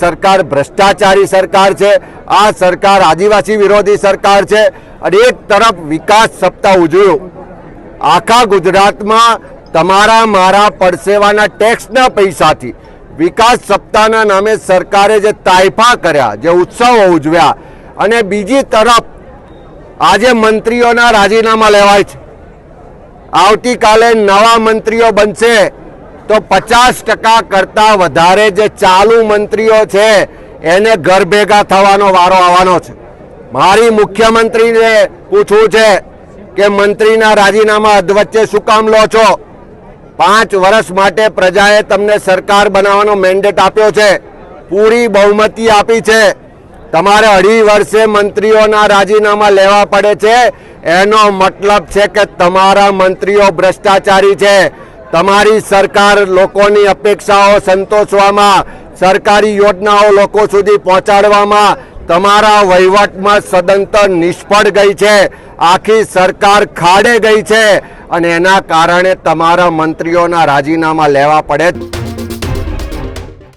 સરકાર ભ્રષ્ટાચારી સરકાર છે, આ સરકાર આદિવાસી વિરોધી સરકાર છે, અને એક તરફ વિકાસ સપ્તાહ ઉજવ્યું. આખા ગુજરાતમાં તમારા, મારા પડસેવાના ટેક્સના પૈસાથી વિકાસ સપ્તાહના નામે સરકારે જે તાઇફા કર્યા, જે ઉત્સવો ઉજવ્યા, અને બીજી તરફ આજે મંત્રીઓના રાજીનામા લેવાય છે. આવતીકાલે નવા મંત્રીઓ બનશે. તો પચાસ ટકા કરતાં વધારે જે ચાલુ મંત્રીઓ છે, એને ઘર ભેગા થવાનો વારો આવવાનો છે. મારી મુખ્યમંત્રીને પૂછવું છે કે મંત્રીના રાજીનામા અધવચ્ચે શું કામ લો છો? પાંચ વર્ષ માટે પ્રજાએ તમને સરકાર બનાવવાનો મેન્ડેટ આપ્યો છે, પૂરી બહુમતી આપી છે. તમારે અઢી વર્ષે મંત્રીઓના રાજીનામા લેવા પડે છે, એનો મતલબ છે કે તમારા મંત્રીઓ ભ્રષ્ટાચારી છે. તમારી સરકાર લોકોની અપેક્ષાઓ સંતોષવામાં, સરકારી યોજનાઓ લોકો સુધી પહોંચાડવામાં તમારા વહીવટમાં સદંતર નિષ્ફળ ગઈ છે. આખી સરકાર ખાડે ગઈ છે અને એના કારણે તમારા મંત્રીઓના રાજીનામા લેવા પડે